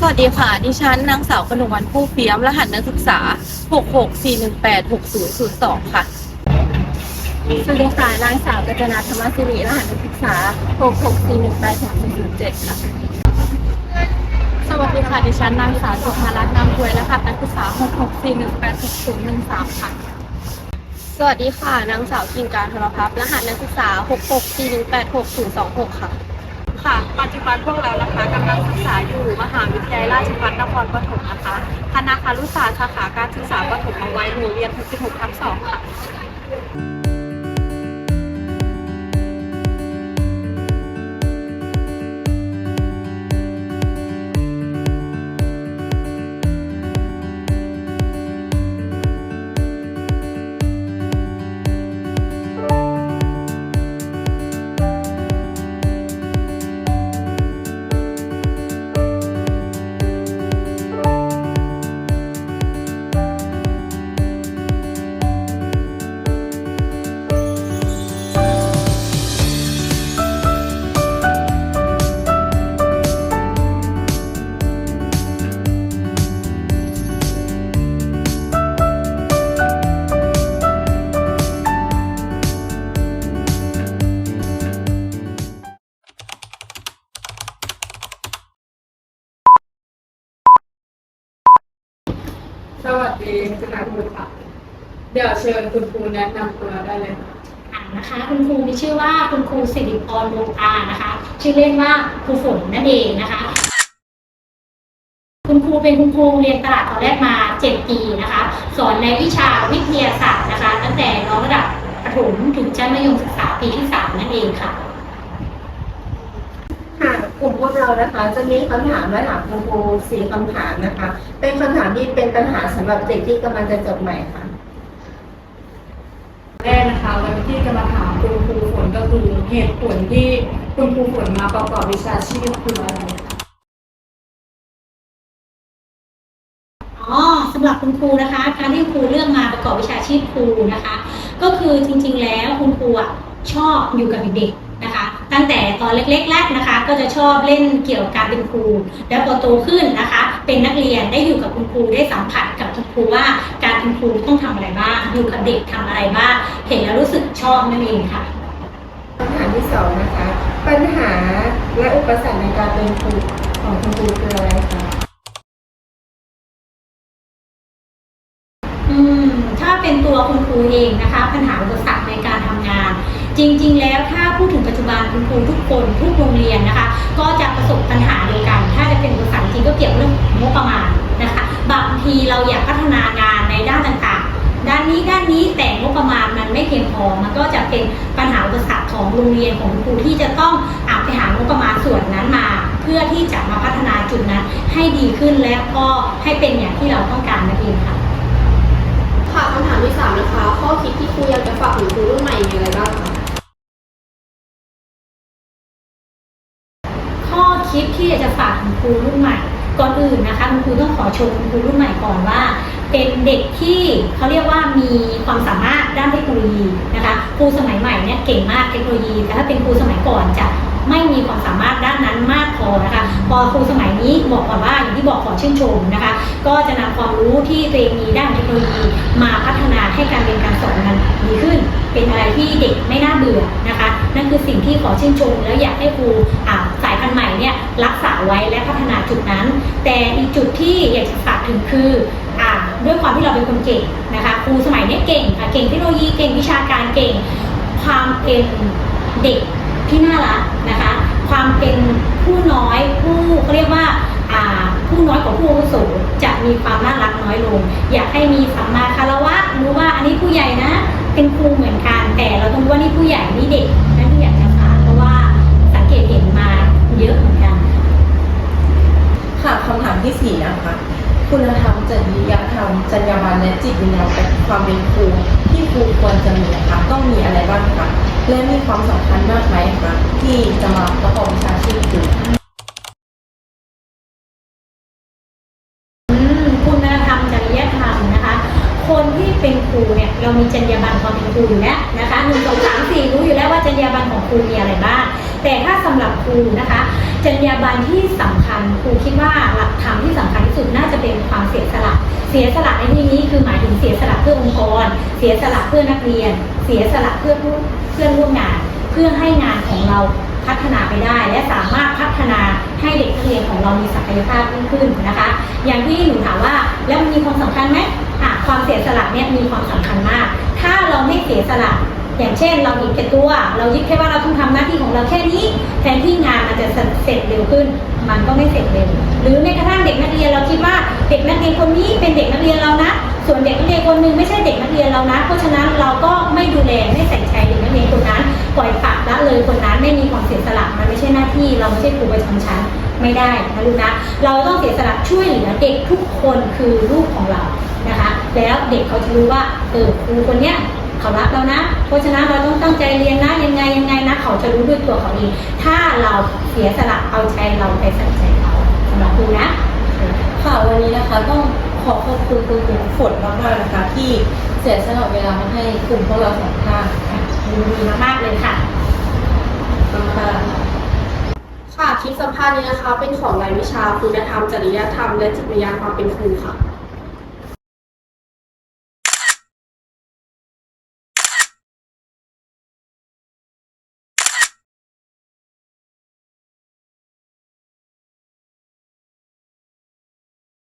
สวัสดีค่ะ ดิฉันนางสาวกนกวันผู้เฟียม รหัสนักศึกษา 664186002 ค่ะ สวัสดีค่ะนางสาวกัจนาธรรมสิริรหัสนักศึกษา 664186007 ค่ะ สวัสดีค่ะ ดิฉันนางสาวสุภารัตน์นามถวยรหัสนักศึกษา 664186013 ค่ะ สวัสดีค่ะ นางสาวกิ่งการธรพัฒน์รหัสนักศึกษา 664186026 ค่ะ ค่ะ ปัจจุบันพวกเรานะคะกำลังศึกษาอยู่มหาวิทยาลัยราชภัฏนครปฐมนะคะ คณะคารุศาสตร์สาขาการศึกษาปฐมเอาไว้โรงเรียน66ทับ2ค่ะ วัสดีคณะครูค่ะ เดี๋ยวเชิญคุณครูแนะนำตัวได้เลยค่ะอ่านะคะ คุณครูมีชื่อว่าคุณครูสิริพรวงตานะคะ ชื่อเล่นว่าครูฝนนั่นเองนะคะ คุณครูเป็นคุณครูเรียนตลาดตอนแรกมา7ปีนะคะ สอนในวิชาวิทยาศาสตร์นะคะ ตั้งแต่น้องระดับประถมถึงชั้นมัธยมศึกษาปีที่3นั่นเองค่ะ กลุ่มพวกเรานะคะ จะมีคำถามมาถามคุณครูสี่คำถามนะคะ เป็นคำถามที่เป็นปัญหาสำหรับเด็กที่กำลังจะจบใหม่ค่ะแรกนะคะวันที่จะมาถามคุณครูฝนก็คือเหตุผลที่คุณครูฝนมาประกอบวิชาชีพคืออะไรอ๋อสำหรับคุณครูนะคะ การที่ครูเลือกมาประกอบวิชาชีพครูนะคะ ก็คือจริงๆแล้วคุณครูอะชอบอยู่กับเด็กๆนะคะ ตั้งแต่ตอนเล็กๆแรกนะคะ ก็จะชอบเล่นเกี่ยวกับการเป็นครู แล้วพอโตขึ้นนะคะ เป็นนักเรียนได้อยู่กับคุณครูได้สัมผัสกับคุณครูว่าการเป็นครูต้องทำอะไรบ้างอยู่กับเด็กทำอะไรบ้างเห็นแล้วรู้สึกชอบนั่นเองค่ะคำถามที่สองนะคะ ปัญหาและอุปสรรคในการเป็นครูของคุณครูคืออะไรคะอืมถ้าเป็นตัวคุณครูเองนะคะ ปัญหาอุปสรรคในการทำงาน จริง ๆ แล้วถ้าพูดถึงปัจจุบันคุณครูทุกคนทุกโรงเรียนนะคะ ก็จะประสบปัญหาเดียวกัน ถ้าจะเป็นอุปสรรคจริงก็เกี่ยวเรื่องงบประมาณนะคะ บางทีเราอยากพัฒนางานในด้านต่างๆ ด้านนี้ด้านนี้แต่งบประมาณมันไม่เพียงพอมันก็จะเป็นปัญหาอุปสรรคของโรงเรียนของคุณครูที่จะต้องอาไปหางบประมาณส่วนนั้นมา เพื่อที่จะมาพัฒนาจุดนั้นให้ดีขึ้นและก็ให้เป็นอย่างที่เราต้องการนั่นเองค่ะค่ะคำถามที่สามนะคะ ข้อคิดที่ครูอยากจะฝากถึงครูรุ่นใหม่มีอะไรบ้างคะ คิดที่อยากจะฝากถึงครูรุ่นใหม่ก่อนอื่นนะคะคุณครูต้องขอชมคุณครูรุ่นใหม่ก่อนว่า เป็นเด็กที่เขาเรียกว่ามีความสามารถด้านเทคโนโลยีนะคะครูสมัยใหม่เนี่ยเก่งมากเทคโนโลยีแต่ถ้าเป็นครูสมัยก่อนจะ ไม่มีความสามารถด้านนั้นมากพอนะคะพอครูสมัยนี้บอกก่อนว่าอย่างที่บอกขอชื่นชมนะคะ ก็จะนำความรู้ที่ตัวเองมีด้านเทคโนโลยีมาพัฒนาให้การเรียนการสอนมันดีขึ้น เป็นอะไรที่เด็กไม่น่าเบื่อนะคะ นั่นคือสิ่งที่ขอชื่นชม แล้วอยากให้ครูอ่าสายพันธุ์ใหม่เนี่ยรักษาไว้และพัฒนาจุดนั้น แต่อีกจุดที่อยากจะฝากถึงคืออ่าด้วยความที่เราเป็นคนเก่งนะคะครูสมัยนี้เก่งค่ะเก่งเทคโนโลยีเก่งวิชาการเก่งความเป็นเด็ก ที่น่ารักนะคะ ความเป็นผู้น้อยผู้เขาเรียกว่าผู้น้อยของผู้อาวุโสจะมีความน่ารักน้อยลง อยากให้มีสัมมาคารวะรู้ว่าอันนี้ผู้ใหญ่นะ เป็นครูเหมือนกันแต่เราต้องรู้ว่านี่ผู้ใหญ่นี่เด็กนั่นที่อยากจะฝากเพราะว่าสังเกตเห็นมาเยอะเหมือนกัน ค่ะคำถามที่สี่นะคะคุณธรรมจริยธรรมจรรยาบรรณและจิตวิญญาณความเป็นครูที่ครูควรจะมีนะคะต้องมีอะไรบ้างคะ และมีความสำคัญมากไหมคะที่จะมาประกอบวิชาชีพอยู่อืมคุณธรรมจริยธรรมนะคะ คนที่เป็นครูเนี่ยเรามีจรรยาบรรณความเป็นครูอยู่แล้วนะคะหนึ่งสองสามสี่รู้อยู่แล้วว่าจรรยาบรรณของครูมีอะไรบ้างแต่ถ้าสำหรับครูนะคะ จรรยาบรรณที่สำคัญครูคิดว่าหลักธรรมเป็นความเสียสละ เสียสละในที่นี้คือหมายถึงเสียสละเพื่อองค์กร เสียสละเพื่อนักเรียน เสียสละเพื่อผู้เพื่อนร่วมงาน เพื่อให้งานของเราพัฒนาไปได้ และสามารถพัฒนาให้เด็กนักเรียนของเรามีศักยภาพยิ่งขึ้นนะคะ อย่างที่หนูถามว่าแล้วมันมีความสำคัญไหมความเสียสละเนี่ยมีความสำคัญมาก ถ้าเราไม่เสียสละ อย่างเช่นเราหยิบแค่ตัว เรายึดแค่ว่าเราต้องทำหน้าที่ของเราแค่นี้แทนที่งานมันจะเสร็จเร็วขึ้น มันก็ไม่เสร็จเร็วหรือแม้กระทั่งเด็กนักเรียนเราคิดว่าเด็กนักเรียนคนนี้เป็นเด็กนักเรียนเรานะ ส่วนเด็กนักเรียนคนหนึ่งไม่ใช่เด็กนักเรียนเรานะ เพราะฉะนั้นเราก็ไม่ดูแลไม่ใส่ใจเด็กนักเรียนคนนั้นปล่อยปละละเลยคนนั้นไม่มีความเสียสละมันไม่ใช่หน้าที่เราไม่ใช่ครูประจำชั้นไม่ได้นะลูกนะเราต้องเสียสละช่วยเหลือเด็กทุกคนคือลูกของเรานะคะ แล้วเด็กเขาจะรู้ว่าเออครูคนเนี้ย เขารักเรานะ เพราะฉะนั้นเราต้องตั้งใจเรียนนะยังไงยังไงนะ เขาจะรู้ด้วยตัวเขาเองถ้าเราเสียสละเอาใจเราไปใส่ใจเขาสำหรับครูนะค่ะวันนี้นะคะต้องขอขอบคุณคุณครูฝนมากๆนะคะ ที่เสียสละเวลามาให้กลุ่มพวกเราสองท่านยินดีมากๆเลยค่ะขอบคุณค่ะค่ะคลิปสัมภาษณ์นี้นะคะ เป็นของรายวิชาคุณธรรมจริยธรรม และจิตวิญญาณความเป็นครูค่ะ